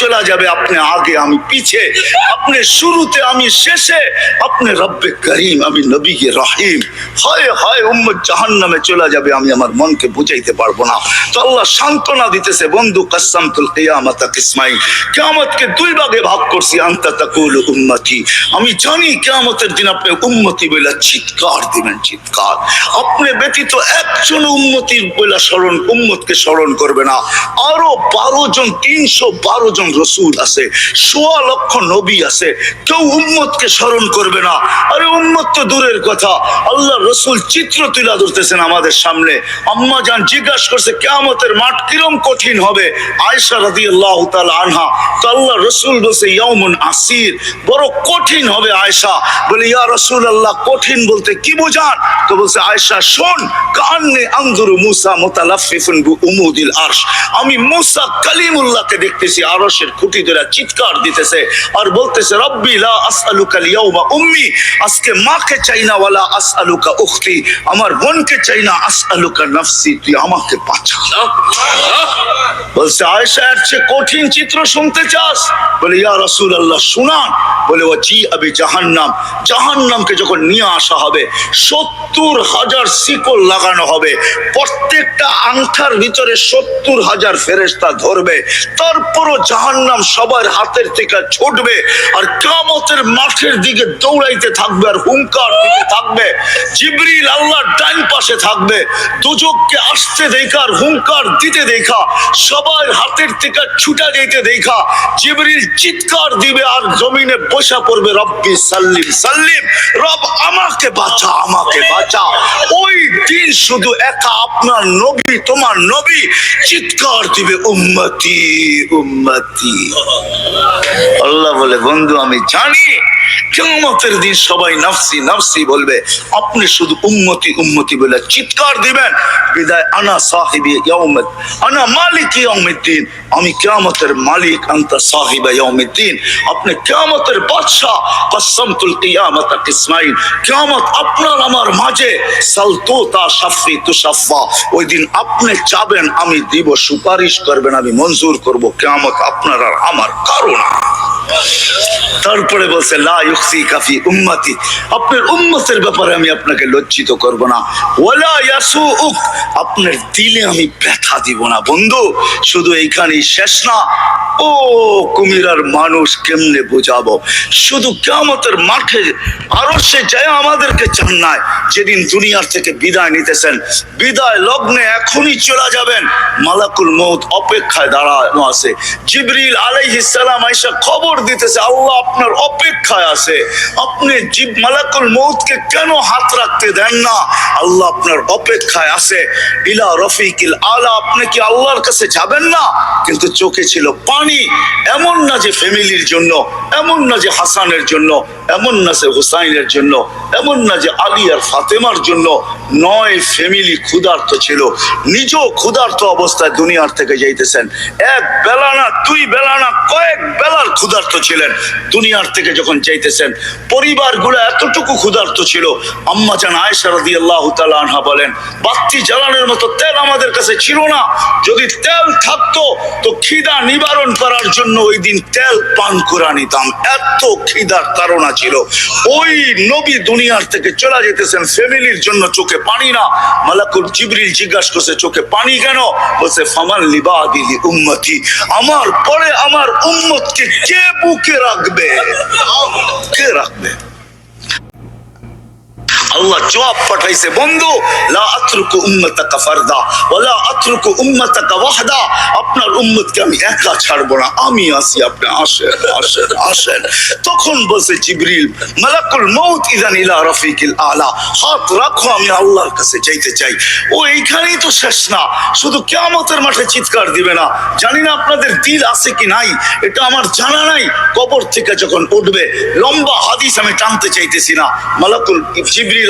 চলে যাবে আপনি আগে আমি পিছে, আপনি শুরুতে আমি শেষে, আপনি রব্বে করিম, আমি নবীকে হয় হয় জাহান নামে চলে যাবে, আমি আমার মনকে বুঝাইতে পারব না। তো আল্লাহ সান্ত্বনা দিতেছে, বন্ধু কাসামতুল কিয়ামাতা কিসমাই কিয়ামতকে দুই ভাগে ভাগ করছি, আন্তা তাকুল আমি জানি কিয়ামতের দিন আপনি উম্মতি বলে চিৎকার দিবেন, চিৎকার। আপনি ব্যতীত একজন উম্মতির বলে স্মরণ, উম্মতকে স্মরণ করবে না। আরও বারো জন, তিনশো বারো জন রসুল আছে সোয়া লক্ষ নবী আছে, কেউ উম্মতকে স্মরণ করবে না। আরে উম্মত তো দূরের কথা। আল্লাহ রসুল চিত্র তুলে ধরতেছেন আমাদের সামনে। আম্মা যান জিজ্ঞাসা করছে কেমতের মাঠ কিরম কঠিন হবে? আয়সা রাজি আল্লাহ আনহা তো রসুল বলছে আসির, বড় কঠিন হবে আয়সা বলে, ইয়া রসুল আল্লাহ কঠিন বলতে কি বোঝান? তো বলছে আয়সা শোন কান্নে আন্দুরু মুসা মোতালাফিফুন উমুদিল আরশ। আমি মুসা কালিমুল্লাহকে দেখতেছি, আরশের খুঁটি ধরে চিৎকার দিতেছে আর বলতেছে, রব্বি লা আসআলুকা লিয়াউমা উম্মি, আজকে মাকে চাই না, ওয়ালা আসআলুকা উখতি। আমার বোনকে চাই না, আসআলুকা নাফসি, তুই আমাকে বাঁচা। বলছে, আয়েশা, এর চেয়ে কঠিন চিত্র শুনতে চাস বলে, ইয়া রাসূল আল্লাহ শুনান। বলে ও জি আবি জাহান্নাম। জাহান্নামকে যখন নিয়ে আসা হবে, সত্তর হাজার শিকল লাগানো হবে। প্রত্যেকটা আংঠার ভিতরে সত্তর হাজার ফেরেস্তা ধরবে। তারপরও জাহান্নাম সবার হাতের থেকে ছুটবে আর কামতের মাঠের দিকে দৌড়াইতে থাকবে আর হুঙ্কার দিতে থাকবে। জিবরিল আল্লাহর ডাইন পাশে থাকবে। দুজককে আসতে দেখা আর হুঙ্কার দিতে দেখা। সবার হাতের থেকে ছুটা যেতে দেখা। জিবরিল চিৎকার দিবে আর জমিনে বসা পড়বে, রব্বি সাল্লিম সাল্লিম, রব আমাকে বাঁচা আমাকে বাঁচা। ওই দিন শুধু একা আপনার নবী, তোমার নবী চিৎকার দিবে, উম্মতি উম্মতি। আল্লাহ বলে, বন্ধু, আমি জানি কেমতের দিন সবাই নাফসি নাফসি বলবে, আপনি শুধু উম্মতি উম্মতি বলে চিৎকার দিবেন। বিদায়, আনা সাহিবি ইয়াউমিদ, আনা মালিক ইয়াউমিদ্দিন। আমি কিয়ামতের মালিক, আনতা সাহিবা ইয়াউমিদ্দিন। আপনি কিয়ামতের বাদশা কসমতুল কিয়ামত কিসমাইন। কিয়ামত আপনার, আমার মাঝে। সালতুতা শাফি তুশাফা। ওই দিন আপনি চাবেন আমি দিব সুপারিশ করবেন, আমি মঞ্জুর করব। কিয়ামত আপনার আর আমার কারণ তারপরে বলছে, লা ইউখসি কাফি উম্মতি। আপনার উম্মতের ব্যাপারে আমি আপনাকে লজ্জিত করব না। ওয়ালা ইয়াসুউক, আপনার দিলে আমি ব্যথা দিব না। বন্ধু, শুধু এইখানেই শেষ না। ও কুমিরার মানুষ কেমনে বোঝাবো? শুধু কিয়ামতের মাঠে আরও সে যায় আমাদেরকে জান্নায়। যেদিন দুনিয়ার থেকে বিদায় নিতেছেন। বিদায় লগ্নে এখনই চলে যাবেন। মালাকুল মৌত অপেক্ষায় দাঁড়ানো আছে। জিবরিল আলাইহিস সালাম খবর দিতেছে, আল্লাহ আপনার অপেক্ষায় আছে। আপনি জীব মালাকুল মৌতকে কেন হাত রাখতে দেন না? আল্লাহ আপনার অপেক্ষায় আছে। ইলা রফিকিল আলা, আপনি কি আল্লাহর কাছে যাবেন না? কিন্তু চোখে ছিল পানি। এমন না যে ফ্যামিলির জন্য, এমন না যে হাসানের জন্য, এমন না যে হুসাইনের জন্য, এমন না যে আলী আর ফাতেমার জন্য। নয় ফ্যামিলি ক্ষুধার্ত ছিল। নিজেও ক্ষুধার্ত অবস্থায় দুনিয়ার থেকে যাইতেছেন। এক বেলা না, দুই বেলা না, কয়েক বেলার ক্ষুধার্ত ছিলেন। দুনিয়ার থেকে যখন যাইতেছেন পরিবারগুলো এতটুকু ক্ষুধার্ত ছিল। আম্মা জান আয়েশা রাদিয়াল্লাহু তাআলা আনহা বলেন, বাতি জ্বালানোর মতো তেল আমাদের কাছে ছিল না। যদি তেল থাকতো, তো খিদা নিবারণ করার জন্য ওই দিন তেল পান করে নিতাম। এত খিদার তাড়না ছিল। ওই নবী দুনিয়ার থেকে চলে যেতেছেন। ফ্যামিলির জন্য চোখে পানি না। মালাকুর জিবরিল জিজ্ঞাসা করছে, চোখে পানি কেন? বলছে, ফামান লিবা দিলি উম্মতি। আমার পরে আমার উম্মতকে কে বুকে রাখবে? কে রাখবে আল্লাহ জবাব পাঠাইছে, বন্ধু, লা আতরুকু উম্মতাকা ফারদা ওয়ালা আতরুকু উম্মতাকা ওয়াহদা। আপনার উম্মতকে আমি একা ছাড়বো না। আমি আসি আপনি আসেন আসেন আসেন। তখন বলছে জিবরিল, মালাকুল মউত ইদান ইলা রফিকিল আলা। হাত রাখো, আমি আল্লাহর কাছে যাইতে চাই। ও এইখানেই তো শেষ না। শুধু কিয়ামতের মাঠে চিৎকার দিবে না। জানি না আপনাদের দিল আছে কি নাই। এটা আমার জানা নাই। কবর থেকে যখন উঠবে, লম্বা হাদিস আমি টানতে চাইতেছি না। মালাকুল জিবরিল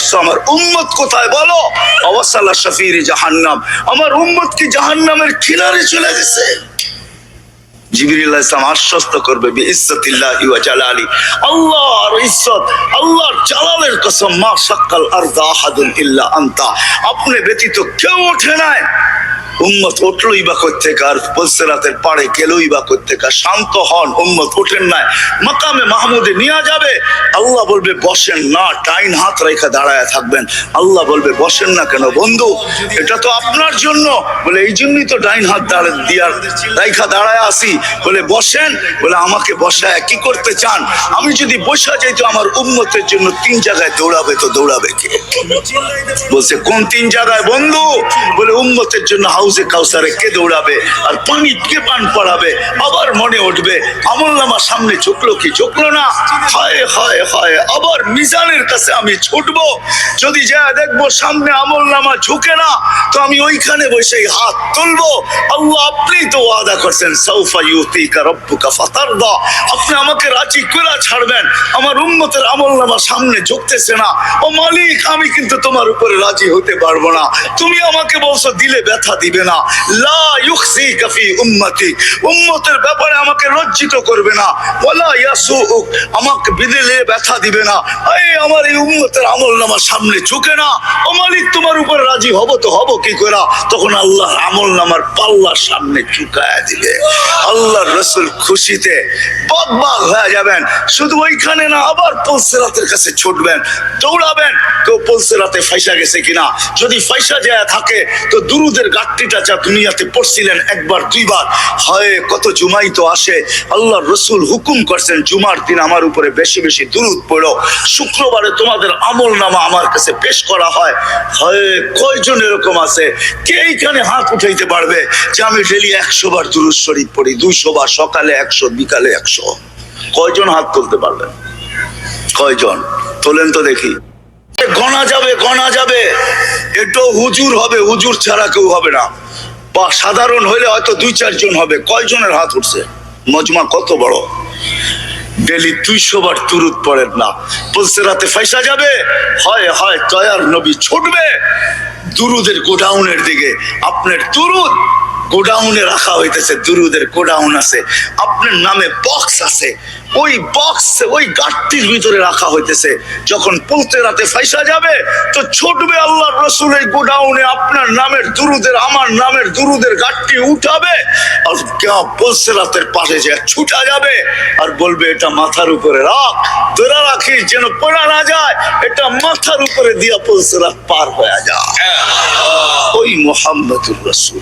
আসছো আমার উম্মত কোথায় বলো? অবসাল্লা শফির জাহান্নাম। আমার উম্মত কি জাহান্নামের কিনারে চলে গেছে? জিবিরুল্লাহ ইসলাম আশ্বস্ত করবে জালালি। আল্লাহর ইজ্জত, আল্লাহর জালালের কসম, মা সাক্কাল আরদা আহাদুল ইল্লা আন্তা। আপনি ব্যতীত কেউ ওঠে নাই। উম্মত উঠলই বা কোথেকে আর পলসেরাতের পাড়ে গেলই বা কোথেকে শান্ত হন, উম্মত ওঠেন নাই। মাকামে মাহমুদে নিয়ে যাবে। আল্লাহ বলবে, বসেন না টাইন হাত রেখে দাঁড়ায় থাকবেন। আল্লাহ বলবে, বসেন না কেন বন্ধু? এটা তো আপনার জন্য। বলে, এই জন্যই তো ডাইন হাত দাঁড়া দিয়ার রাইখা দাঁড়ায় আসি বলে, বসেন। বলে, আমাকে বসায় কি করতে চান? আমি যদি বসা যাই তো আমার উম্মতের জন্য তিন জায়গায় দৌড়াবে তো দৌড়াবে কে? বলছে, কোন তিন জায়গায় বন্ধু? বলে, উম্মতের জন্য হাউসে কাউসারে কে দৌড়াবে আর পানি কে পান পড়াবে। আবার মনে উঠবে, আমল নামা সামনে ঝুঁকলো কি ঝুঁকলো না? হায় হায় হায়, আবার মিজানের কাছে আমি ছুটবো। যদি যা দেখব সামনে আমল নামা ঝুঁকে না, তো আমি ওইখানে বসে হাত তুলবো। আল্লাহ আপনি তো ওয়াদা করছেন সৌফা ইউতিকা রব্বুকা ফাতারদা। আপনি আমাকে রাজি করে ছাড়বেন, আমার উম্মতের আমল নামা সামনে ঝুঁকতেছে না। ও মালিক, আমি কিন্তু তোমার উপরে রাজি হতে পারব না। তুমি আমাকে বলছো দিলে ব্যথা দিবে। না। লা উম্মতি। উম্মতের ব্যাপারে আমাকে লজ্জিত করবে না। ওয়ালা ইয়াসুক আমাকে ব্যথা দিবে না। এই আমার এই উম্মতের আমল নামা সামনে ঝুঁকে না। ও মালিক, তোমার উপরে রাজি হব তো হব কি করে? তখন আল্লাহর আমল নামার পাল্লার সামনে ঝুঁকায় দিবে। আল্লাহর রসুল খুশিতে বকবাক হয়ে যাবেন। শুধু ওইখানে না, আবার পলসেরাতের কাছে ছুটবেন। দৌড়াবেন, কেউ পলসেরাতে ফাইসা গেছে কিনা? যদি ফাইসা যায় থাকে, তো দুরুদের গাঠটিটা যা দুনিয়াতে পড়ছিলেন একবার, দুইবার। হয় কত জুমাই তো আসে, আল্লাহর রসুল হুকুম করছেন, জুমার দিন আমার উপরে বেশি বেশি দুরুদ পড়ো। শুক্রবারে তোমাদের আমল নামা আমার কাছে পেশ করা হয়। হয় কয়জন এরকম আছে? কে এইখানে হাত উঠাইতে পারবে যে আমি ডেলি একশো বার দুরুদ শরীফ পড়ি, দুইশো বার, সকালে একশো, বিকালে একশো? কয়জন হাত তুলতে পারবেন? কয়জন? তোলেন তো দেখি। গণা যাবে গণা যাবে। একটু হুজুর হবে, হুজুর ছাড়া কেউ হবে না। বা সাধারণ হইলে হয়তো দুই, চারজন হবে। কয়জনের হাত উঠছে? মজমা কত বড়? ডেলি দুইশো বার তুরুত পড়েন না। বলছে, রাতে ফাইসা যাবে? হয় হয় তয়ার নবী ছুটবে। দুরুদের গোডাউনের দিকে, আপনার তুরুদ গোডাউনে রাখা হইতেছে, দুরুদের গোডাউন আছে। আপনার নামে বক্স আছে। ওই বক্স ওই গাঠটির ভিতরে রাখা হইতেছে। যখন পৌঁতে রাতে ফাইসা যাবে তো ছুটবে আল্লাহ রসুল এই গোডাউনে আপনার নামের দুরুদের আমার নামের দুরুদের গাঠটি উঠাবে। আর কেউ বলছে রাতের পাশে যে ছুটা যাবে আর বলবে এটা মাথার উপরে রাখ ধরে রাখিস যেন পড়া না যায়। এটা মাথার উপরে দিয়া পলসে রাত পার হয়ে যায় ওই মোহাম্মদুর রসুল।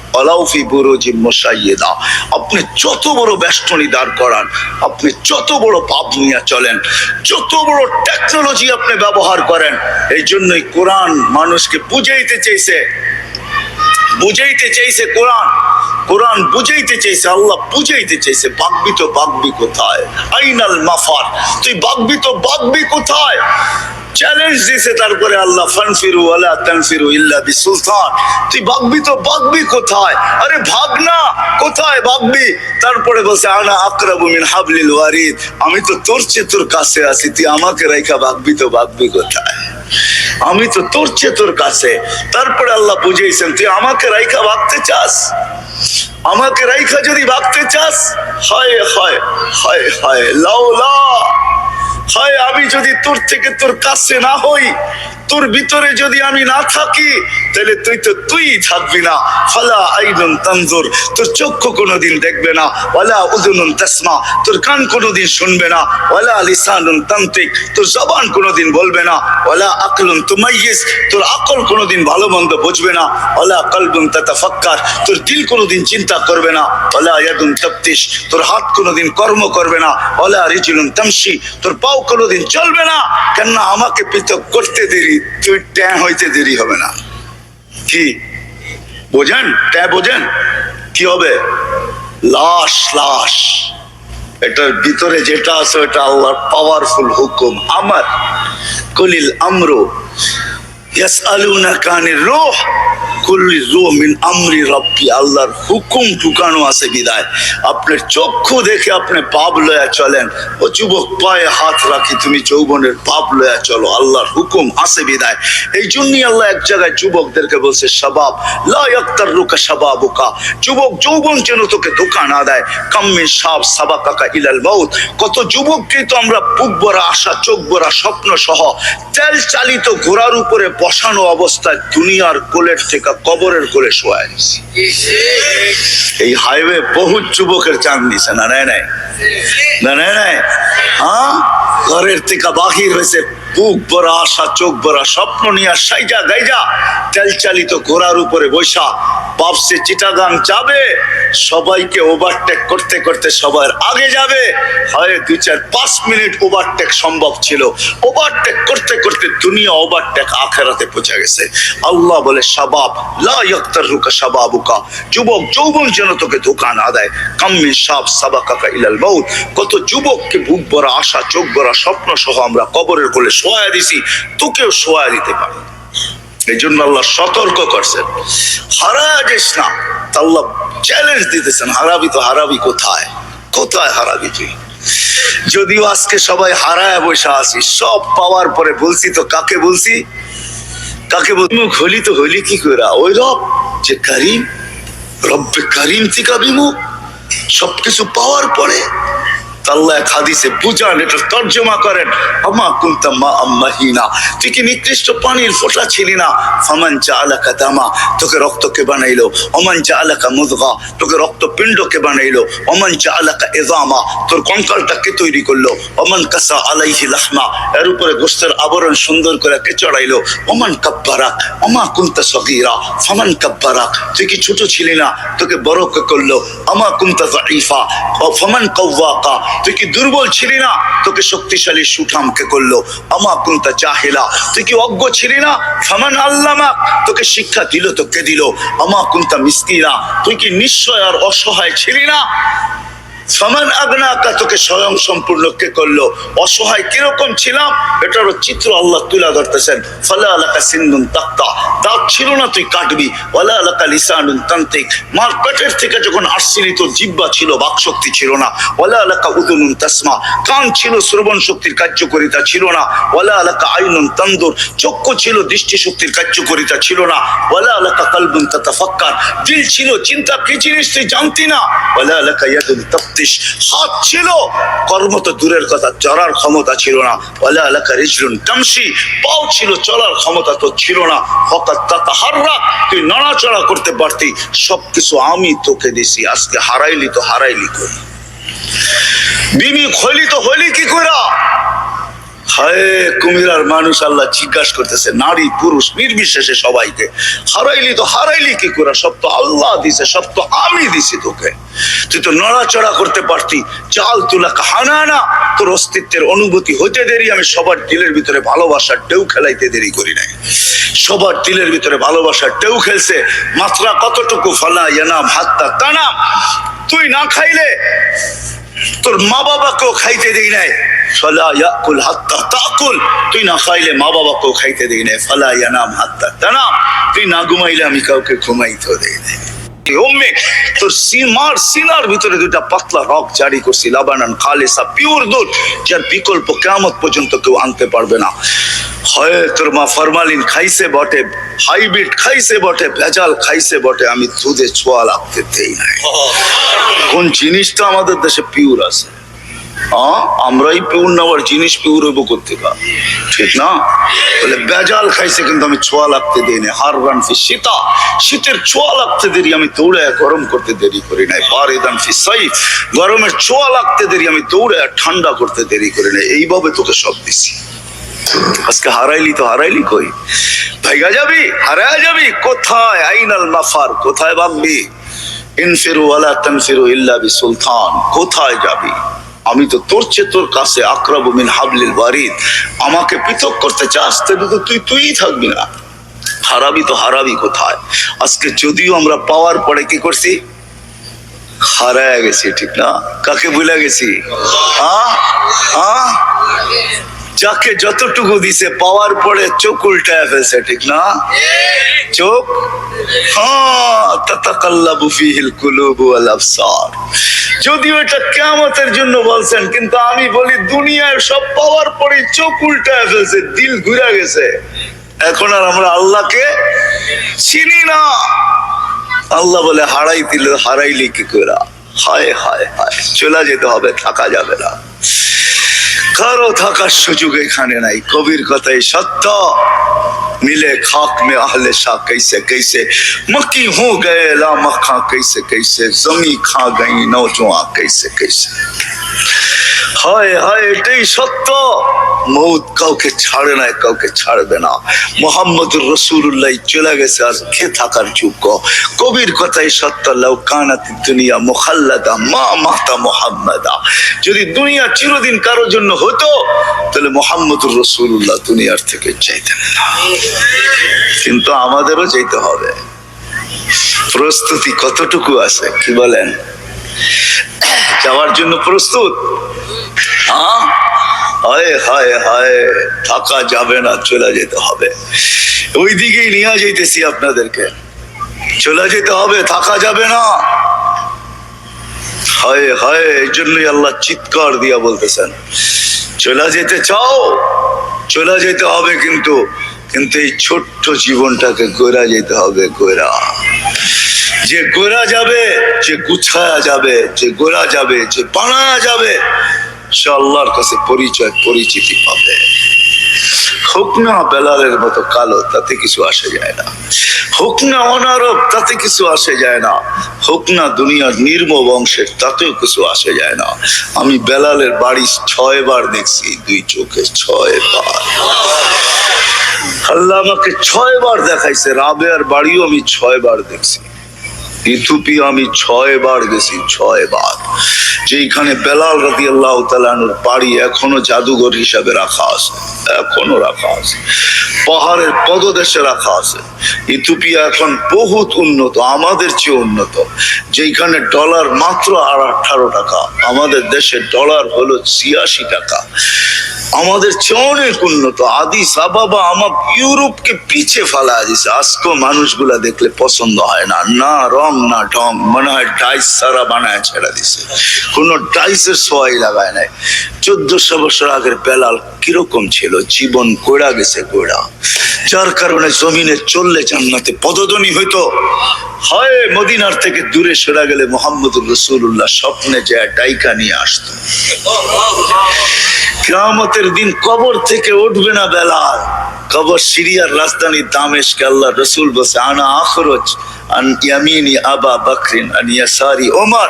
অলাউফি বুরুজি মোসাইয়েদা আপনি যত বড় বেষ্টনী দাঁড় করান, আপনি যত বড় পাপ নিয়ে চলেন, যত বড় টেকনোলজি আপনি ব্যবহার করেন, এই জন্যই কোরআন মানুষকে বুঝাইতে চেয়েছে বুঝাইতে চাইছে কোরআন। কোরআন বুঝাইতে চাইছে, আল্লাহ বুঝাইতে চাইছে বাগবি তো বাগবি কোথায়? আইনাল মাফার। তুই বাগবি তো বাগবি কোথায়? চ্যালেঞ্জ দিছে তারপরে আল্লাহ, ফানফিরু ওয়ালা তানফিরু ইল্লা বিসুলতান। তুই বাগবি তো বাগবি কোথায়? আরে ভাগ না, কোথায় বাগবি তারপরে বলছে, আনা আকরাবু মিন হাবলিল ওয়ারিদ। আমি তো তোর চেয়ে তোর কাছে আছি, তুই আমাকে রাইখা বাগবি তো বাগবি কোথায়? আমি তো তোর চেয়ে তোর কাছে। তারপরে আল্লাহ বুঝেছেন তুই আমাকে রাইখা ভাগতে চাস? আমাকে রাইখা যদি ভাগতে চাস? হায় হায় হায় হায় লাউলা হয় আমি যদি তোর থেকে তোর কাছে না হই, তোর ভিতরে যদি আমি না থাকি, তাহলে তুই তো তুই থাকবি না। ফালা আইনুন তানজুর, তোর চক্ষু কোনোদিন দেখবে না। ওয়ালা উযুনুন তাসমা, তোর কান কোনোদিন শুনবে না। ওয়ালা লিসানুন তান্তিক তোর জবান কোনোদিন বলবে না। ওয়ালা আকলুন তুমাইয়িজ, তোর আকল কোনোদিন ভালো মন্দ বুঝবে না। ওয়ালা কলবুন তাতাফাক্কার, তোর দিল কোনোদিন চিন্তা করবে না। ওয়ালা ইয়াদুন তাফতিশ তোর হাত কোনোদিন কর্ম করবে না। ওয়ালা রিজুলুন তামশি, তোর পাও কোনোদিন চলবে না। কেননা আমাকে পৃথক করতে দেরি, তুই ট্যাঁ হইতে দেরি হবে না। কি? বোঝেন? ট্যাঁ বোঝেন? কি হবে? লাশ লাশ। এটার ভিতরে যেটা আছে, ওটা আল্লাহর পাওয়ারফুল হুকুম। আমার কলিল আমরু রূহ কুল রূহ মিন আমরি রাব্বি, আল্লাহর হুকুম ঢুকানো আছে বিদায়। আপনার চক্ষু দেখে আপনি পাপ লয়া চলেন। ও যুবক, পায়ে হাত রাখি, তুমি যৌবনের পাপ লয়া চলো, আল্লাহর হুকুম আছে বিদায়। এই জন্যই আল্লাহ এক জায়গায় যুবকদেরকে বলছে, শাবাব, লা ইয়াক্তারুকা শাবাবুকা। যুবক যৌবন যেন তোকে ধোকা না দেয়। কাম্মিন সাব কাকা ইলাল মাউত। কত যুবককে তো আমরা বুক ভরা আশা, চোখ ভরা স্বপ্ন সহ তেল চালিত ঘোড়ার উপরে বসানো অবস্থায় দুনিয়ার কোলের থেকে কবরের কোলে শোয়া এই হাইওয়ে বহু যুবকের চান দিছে না নেয় নাই না নাই নাই হ্যাঁ ঘরের থেকে বাহির হয়েছে বুক ভরা আশা, চোখ ভরা স্বপ্ন নিয়ে সাইজা গাইজা তেল চালিত ঘোড়ার উপরে বৈশা। বাপসে চিটাগাং যাবে, সবাইকে ওভারটেক করতে করতে সবার আগে যাবে। হয় দুই চার পাঁচ মিনিট ওভারটেক সম্ভব ছিল। ওভারটেক করতে করতে দুনিয়া ওভারটেক আখেরাতে পৌঁছে গেছে। আল্লাহ বলে, শাবাব, লা ইয়াক্তার রুকা শাবাবুকা। যুবক যৌবন যেন তোকে ধোকা না দেয়। কাম্মি সাব সাবাকাকা ইলাল মাউত। কত যুবককে বুক ভরা আশা, চোখ ভরা স্বপ্ন সহ আমরা কবরের কোলে শোয়া দিছি, তোকেও শোয়া দিতে পারি। এই জন্য আল্লাহ সতর্ক করছেন। হারা যাস না আল্লাহ চ্যালেঞ্জ দিতেছেন, হারাবি তো হারাবি কোথায়? কোথায় হারাবি তুই? যদিও আজকে সবাই হারায় বসে আছি, সব পাওয়ার পরে বলছি তো কাকে বলছি? কাকে বল মুখ হলি তো হলি কি করে ওই রব যে করিম, রব্বে করিম থেকে বিমুখ, সবকিছু পাওয়ার পরে আল্লাহ এক হাদিসে বুঝান এটা তর্জমা করেন, আমা কুন্তা মা আম্মাহিনা তুই কি নিকৃষ্ট পানির ফোঁটা ছিলি না? ফামান চা আলাকা দামা। তোকে রক্তকে বানাইলো? অমান চা আলাকা মুদগা। তোকে রক্তপিণ্ডকে বানাইলো? অমান চা আলাকা এজামা তোর কঙ্কালটাকে তৈরি করল? অমান কাসা আলাইহি লাহমা। এর উপরে গোস্তের আবরণ সুন্দর করে কে চড়াইলো? অমান কাব্বারাক। অমা কুন্তা সগীরা। ফামান কাব্বারাক। তুই কি ছোট ছিলি না? তোকে বড় করল? আমা কুন্তা জাইফা ফামান কওয়াকা। তুই কি দুর্বল ছিলি না? তোকে শক্তিশালী সুঠামকে করল। আমা কুন্তা জাহিলা। তুই কি অজ্ঞ ছিলি না? ফামান আল্লামা। তোকে শিক্ষা দিল, তোকে দিল। আমা কুন্তা মিসকিনা। তুই কি নিশ্চয় আর অসহায় ছিলি না? সমান আগ্নাকা তোকে স্বয়ং সম্পূর্ণ কে করল। অসহায় কীরকম ছিলাম চিত্র আল্লাহ ধরতেছেন। ফলা আলাকা তাক্তা। ছিল না তুই কাটবি। আলাকা লিসানুন মার পেটের থেকে যখন জিব্বা ছিল ছিল না। আলাকা উদুনুন তাসমা। কান ছিল, শ্রবণ শক্তির কার্যকরিতা ছিল না। ওয়ালা আলাকা আইনুন তন্দুর। চক্ষু ছিল, দৃষ্টি শক্তির কার্যকরিতা ছিল না। ওয়ালা আলাকা কালবুন তাতাফাক্কার। দিল ছিল, চিন্তা কি জিনিস তুই জানতি না? ওয়ালা আলাকা ইয়াদুন তাফতিশ হাত ছিল। কর্ম তো দূরের কথা চলার ক্ষমতা ছিল না। অলা এলাকা রিজলুন টামসি পাও ছিল, চলার ক্ষমতা তো ছিল না। হকাত তাতা হাররা তুই নড়াচড়া করতে পারতি। সব কিছু আমি তোকে দিছি, আজকে হারাইলি তো হারাইলি কই? বিবি খলি তো হলি কি কইরা? হায়, কুমিরার মানুষ আল্লাহ জিজ্ঞাসা করতেছে, নারী, পুরুষ, নির্বিশেষে সবাইকে। হারাইলি তো হারাইলি কি করে? সব তো আল্লাহ দিছে, সব তো আমি দিছি তোকে। তুই তো নড়াচড়া করতে পারতি। চাল তুলা কাহানা না তোর অস্তিত্বের অনুভূতি হইতে দেরি, আমি সবার দিলের ভিতরে ভালোবাসার ঢেউ খেলাইতে দেরি করি নাই। সবার দিলের ভিতরে ভালোবাসার ঢেউ খেলছে। মাত্রা কতটুকু? ফালা ইয়ানাম হাত্তা তানাম। তুই না খাইলে তোর মা বাবাকেও খাইতে দিই নাই। ফলা ইয়াকুল হাত্তা তাকুল। তুই না খাইলে মা বাবাকেও খাইতে দিই নাই। ফলা ইয়ানাম হাত্তা তানা তুই না ঘুমাইলে আমি কাউকে ঘুমাইতেও দেই নাই। তোর সীমার সিনার ভিতরে দুইটা পাতলা রক জারি করছি, লাবানান, খালেসা, পিওর দুধ, যার বিকল্প কেমত পর্যন্ত কেউ আনতে পারবে না। হয়, তোর মা ফরমালিন খাইছে বটে হাইব্রিড খাইছে বটে, ভেজাল খাইছে বটে, আমি দুধে ছোঁয়া লাগতে দেই নাই। কোন জিনিসটা আমাদের দেশে পিওর আছে। আমরাই পিউর নেওয়ার জিনিস পিউর হইব করতে ঠিক না? বলে বেজাল খাইছে কিন্তু আমি ছোঁয়া লাগতে দিইনি হার রান ফি শীতা শীতের ছোঁয়া লাগতে দেরি, আমি দৌড়ে গরম করতে দেরি করি নাই। বারিদান ফি সাইফ, গরমের ছোঁয়া লাগতে দেরি, আমি দৌড়ে ঠান্ডা করতে দেরি করি নাই। এইভাবে তোকে সব দিছি। আজকে হারাইলি তো হারাইলি কই? ভাইগা যাবি? হারায় যাবি? কোথায়? আইনাল মাফার কোথায় ভাববি ইনফিরু ওয়ালা তানফিরু ইল্লা বিসুলতান, কোথায় যাবি? আমি তো তোর চেয়ে তোর কাছে আকরাবু মিন হাবলিল বারিদ আমাকে পৃথক করতে চাস তাহলে তো তুই তুইই থাকবি না। হারাবি তো হারাবি কোথায়? আজকে যদিও আমরা পাওয়ার পরে কি করছি? হারায় গেছি, ঠিক না? কাকে ভুলে গেছি? হ্যাঁ? হ্যাঁ? যাকে যতটুকু দিছে, পাওয়ার পরে চোখ উল্টায় ফেলছে, ঠিক না? চোখ? যদিও এটা কিয়ামতের জন্য বলছেন, কিন্তু আমি বলি, দুনিয়ার সব পাওয়ার পরে চোখ উল্টায় ফেলছে, দিল ঘুরে গেছে। এখন আর আমরা আল্লাহকে চিনি না। আল্লাহ বলে, হারাই দিল হারাইলি কি করে? হায় হায় হায়, চলে যেতে হবে, থাকা যাবে না। কারো থাকার সুযোগ এখানে নাই কবির কথাই সত্য मिले खाक में अहले शाह कैसे कैसे मक्की हो गए ला मखा कैसे कैसे जमी खा गई नौजुआ कैसे कैसे হায় হায় এটাই সত্য মৌত কাউকে ছাড়ে না কাউকে ছাড়বে না। মোহাম্মদুর রসুল্লাহ চলে গেছে আর কে থাকার যোগ্য। কবির কথাই সত্য কানাত দুনিয়া মুখাল্লাদা মা মাতা মোহাম্মদা। যদি দুনিয়া চিরদিন কারোর জন্য হতো, তাহলে মোহাম্মদুর রসুল্লাহ দুনিয়ার থেকে চাইতেন না। কিন্তু আমাদেরও যেতে হবে। প্রস্তুতি কতটুকু আছে, কি বলেন? যাওয়ার জন্য প্রস্তুত? হ্যাঁ হায় হায় হায়, থাকা যাবে না, চলে যেতে হবে। ওই দিকেই নিয়ে যাইতেছি আপনাদেরকে। চলে যেতে হবে, থাকা যাবে না। হায় হায়, এই জন্যই আল্লাহ চিৎকার দিয়া বলতেছেন, চলে যেতে চাও? চলে যেতে হবে কিন্তু কিন্তু এই ছোট্ট জীবনটাকে গোরা যেতে হবে গোরা যে গোরা যাবে, যে গুছায়া যাবে, যে গোরা যাবে, যে বানায়া যাবে সে আল্লাহর কাছে পরিচয়, পরিচিতি পাবে। হোক বেলালের মতো কালো, তাতে কিছু আসে যায় না। হোক না অনারব, তাতে কিছু আসে যায় না। হোক না দুনিয়ার নির্ম বংশের, তাতেও কিছু আসে যায় না। আমি বেলালের বাড়ি ছয় বার দেখছি, দুই চোখে ছয় বার আল্লাহ আমাকে ছয় বার দেখাইছে, রাবেয়ার বাড়িও আমি ছয় বার দেখছি। ইথুপিয়া আমি ছয় বার গেছি ছয় বার যেখানে বেলাল রাতি আল্লাহ তালানুর বাড়ি এখনও জাদুঘর হিসাবে রাখা আছে। এখনও রাখা আছে। পাহাড়ের পদদেশে রাখা আছে। ইথুপিয়া এখন বহুত উন্নত, আমাদের চেয়ে উন্নত। যেখানে ডলার মাত্র আর আঠারো টাকা, আমাদের দেশে ডলার হলো ছিয়াশি টাকা। আমাদের চেয়ে অনেক উন্নত। আদিস আবাবা আমার ইউরোপকে পিছে ফেলা দিছে। আজকেও মানুষগুলা দেখলে পছন্দ হয় না। না রং, না ঢং, মনে হয় ডাইস সারা বানায় ছেড়ে দিছে। কোনো ডাইসের সোয়াই লাগায় নাই। চোদ্দশো বছর আগের বেলাল কীরকম ছিল জীবন কোড়া গেছে কোড়া যার কারণে জমিনে চললে জান্নাতে পদধ্বনি হইতো। হয় মদিনার থেকে দূরে সরা গেলে মোহাম্মদুর রসুল্লাহ স্বপ্নে যায় ডাইকা নিয়ে আসতো। কিয়ামতের দিন কবর থেকে উঠবে না বেলা কবর সিরিয়ার রাজধানী দামেশকে আল্লাহ রসুল বসে আনা আখরজ আন ইয়ামিনি আবা বকরিন, আন ইয়াসারি ওমর।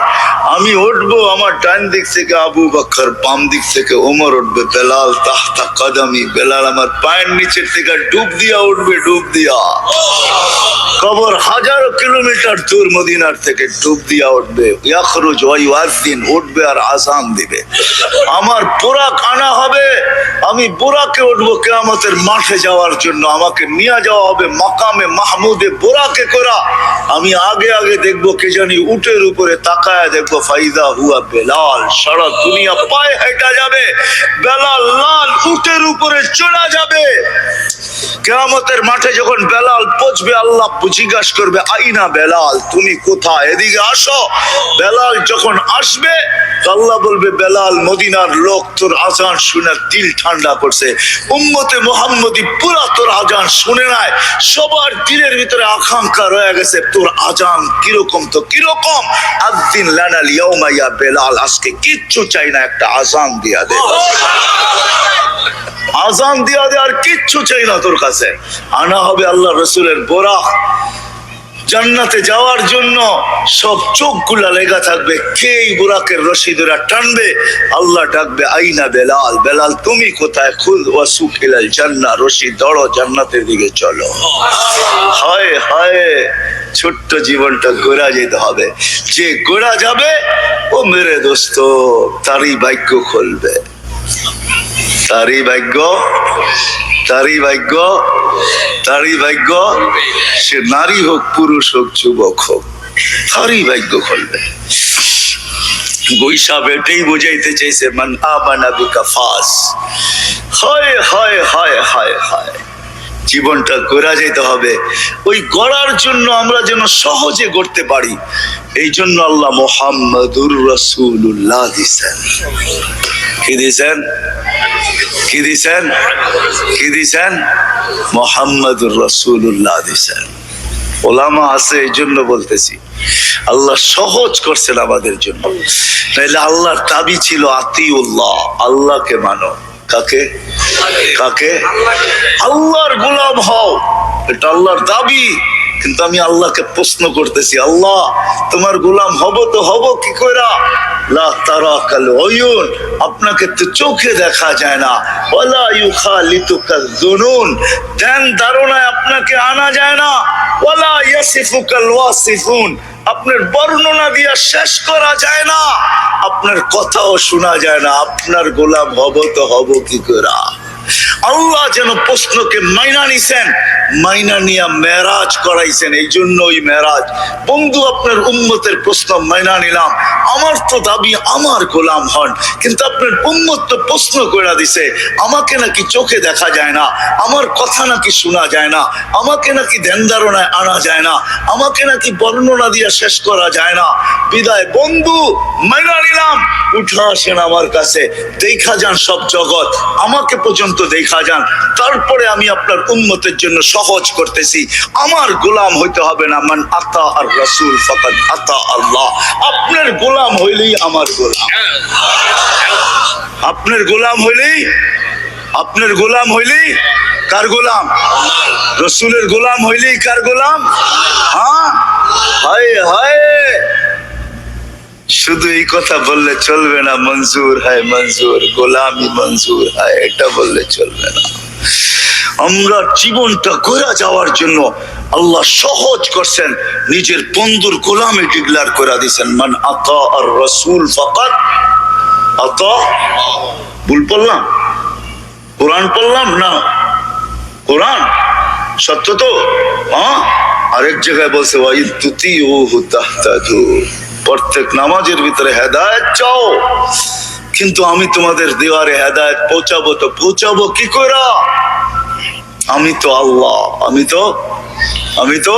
আমি উঠবো আমার ডান দিক থেকে আবু বকর, বাম দিক থেকে ওমর উঠবে। বেলাল তাহতা কদমি, বেলাল আমার পায়ের নিচের থেকে ডুব দিয়া উঠবে, ডুব দিয়া। কবর হাজারো কিলোমিটার দূর মদিনার থেকে ডুব দিয়া উঠবে। ইয়াখরুজ ওয়াই ওয়াজদিন উঠবে আর আসান দিবে। আমার বোরাক আনা হবে। আমি বোরাকে উঠবো কেয়ামতের মাঠে যাওয়ার জন্য। আমাকে নিয়ে যাওয়া হবে মাকামে মাহমুদে বোরাকে করা আমি আগে আগে দেখব কে জানি উটের উপরে তাকায় দেখব ফাইদা হুয়া বেলাল, সারা দুনিয়া পায়ে হেঁটা যাবে, বেলাল লাল উটের উপরে চড়া যাবে। কেয়ামতের মাঠে যখন বেলাল পচবে আল্লাহ জিজ্ঞাসা করবে, আইনা বেলাল, তুমি কোথায়? এদিকে আসো। বেলাল যখন আসবে আল্লাহ বলবে, বেলাল মদিনার লোক তোর আজান শুনে দিল ঠান্ডা করছে। উম্মতে মোহাম্মদী পুরা তোর আজান শুনে নাই। সবার দিলের ভিতরে আকাঙ্ক্ষা রয়ে গেছে। তোর আজান কীরকম তো কীরকম? আদিন লানাল ইয়াউমাইয়া বেলাল, আজকে কিচ্ছু চাই না, একটা আজান দিয়া দে। আজান দিয়া দে আর কিচ্ছু চাই না তোর কাছে। আনা হবে আল্লাহ রসুলের বোরা জান্নাতে যাওয়ার জন্য সব চোখগুলা লেগা থাকবে। কে এই বুরাকের রশি ধরে টানবে? আল্লাহ ডাকবে, আইনা বেলাল বেলাল, তুমি কোথায়? খুদ ওয়াসু খেলাল জান্না, রশি দড়ো জান্নাতের দিকে চলো। হায় হায়, ছোট্ট জীবনটা গোড়া যেতে হবে। যে গোড়া যাবে, ও মেরে দোস্ত, তারই ভাগ্য খুলবে। তারই ভাগ্য তারই ভাগ্য তারই ভাগ্য। সে নারী হোক, পুরুষ হোক, যুবক হোক, তারই ভাগ্য খুলবে। গৈসাব এটাই বোঝাইতে চাইছে, মান আমানা বিকা ফাস। হয় হয় হয় হয় হয়। জীবনটা গড়া যেতে হবে। ওই গড়ার জন্য আমরা যেন সহজে গড়তে পারি। এই জন্য আল্লাহ মোহাম্মদুর রসুল্লাহ দিছেন কি দিছেন কি দিছেন? কি দিছেন? মোহাম্মদুর রসুল্লাহ দিছেন। ওলামা আছে, এই জন্য বলতেছি। আল্লাহ সহজ করছেন আমাদের জন্য। নাইলে আল্লাহর দাবি ছিল আতিউল্লাহ, আল্লাহকে মানো। কাকে? কাকে? আল্লাহর গোলাম হও। এটা আল্লাহর দাবি। কিন্তু আমি আল্লাহকে প্রশ্ন করতেছি, আল্লাহ, তোমার গোলাম হব তো হব কি কইরা? আপনাকে তো চোখে দেখা যায় না। ধ্যান ধারণায় আপনাকে আনা যায় না। ওয়ালা ইয়াসিফুকাল ওয়াসিফুন, আপনার বর্ণনা দিয়া শেষ করা যায় না। আপনার কথাও শোনা যায় না, আপনার গোলাম হব তো হব কি করা আল্লাহ যেন প্রশ্নকে মাইনা নিছেন মাইনা নিয়া মেরাজ করাইছেন, এই জন্য ওই মেরাজ। বন্ধু, আপনার উম্মতের প্রশ্ন, মাইনা নিলাম। আমার তো দাবি, আমার গোলাম হন। কিন্তু আপনার উম্মত তো প্রশ্ন করে দিছে, আমাকে নাকি চোখে দেখা যায় না, আমার কথা নাকি শোনা যায় না, আমাকে নাকি ধ্যান ধারণায় আনা যায় না, আমাকে নাকি বর্ণনা দিয়ে শেষ করা যায় না। বিদায়, বন্ধু, মাইনা নিলাম। উঠা আসেন আমার কাছে, দেখা যান সব জগৎ, আমাকে পর্যন্ত দেখা যান। তারপরে আমি আপনার উন্মতের জন্য সহজ করতেছি। আমার গোলাম হইতে হবে না, মান আতা আর রসুল ফকাত আতা আল্লাহ। আপনার গোলাম হইলেই আমার গোলাম। আপনার গোলাম হইলেই, আপনার গোলাম হইলেই কার গোলাম? রসুলের গোলাম হইলেই কার গোলাম? হ্যাঁ? হায় হায়! শুধু এই কথা বললে চলবে না, মঞ্জুর হায় মঞ্জুর গোলামি মঞ্জুর হায়, এটা বললে চলবে না। আমরা জীবনটা ঘোরা যাওয়ার জন্য আল্লাহ সহজ করছেন, নিজের বন্ধুর গোলামে ডিক্লার করে দিয়েছেন, মান আতা আর রসুল ফকাত আতা, ভুল পড়লাম? কোরআন পড়লাম না? কোরআন? সত্য তো? হ্যাঁ? আরেক জায়গায় বলছে ওয়াইদ তুতি ও তাহতাদু প্রত্যেক নামাজের ভিতরে হেদায়েত চাও। কিন্তু আমি তোমাদের দেওয়ারে হেদায়েত পৌঁছাবো তো পৌঁছাবো কি করা আমি তো আল্লাহ আমি তো আমি তো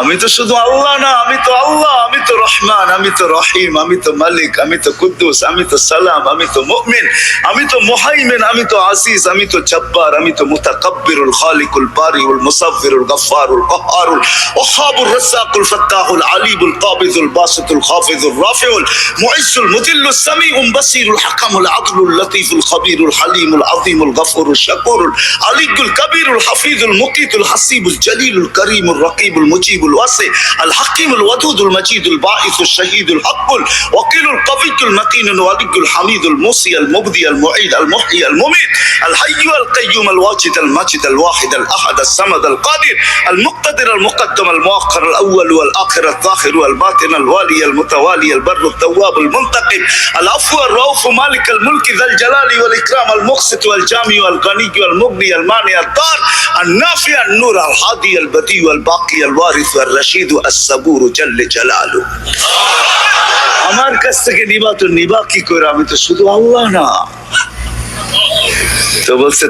আমি তো শুধু আল্লাহ না আমি তো আল্লাহ আমি তো রহমান আমি তো রহিম আমি তো মালিক আমি তো কুদ্দুস আমি তো সালাম আমি তো মুমিন আমি তো মুহাইমিন আমি তো আসিস আমি তো জব্বার আমি তো মুতাকাব্বিরুল খালিকুল বারিউল মুসাফিরুল গফফারুল কহারুল ওহাবুর রাসাকুল ফাত্তাহুল আলিবুল কাবিজুল বাসিতুল খাফিজুল রাফিউল মুইসুল মুদিল্লুস সামিউল বাসিরুল হাকামুল আদলুল লতিফুল খবীরুল হালিমুল আযীমুল গফুরুল শাকুরুল আলিকুল কবীরুল হাফিজুল মুকিতুল হাসিবুল জলিলুল الكريم الرقيب المجيب الواسع الحكيم الودود المجيد الباعث الشهيد الحق الوكيل القوي المتين الولي الحميد الموصي المبدي المعيد المحيي المميت الحي القيوم الواجد المجد الواحد الأحد الصمد القادر المقتدر المقدم المؤخر الأول والآخر الظاهر والباطن الوالي المتوالي البر التواب المنتقم العفو الرؤوف مالك الملك ذا الجلال والإكرام المقسط والجامع والغني والمغني المانع الدار النافع النور الحادي البديع الباقي الوارث الرشيد الصبور جل جلاله আমার কাছ থেকে নিবা তো নিবা কি করে আমি তো শুধু আল্লাহ না তো বলছে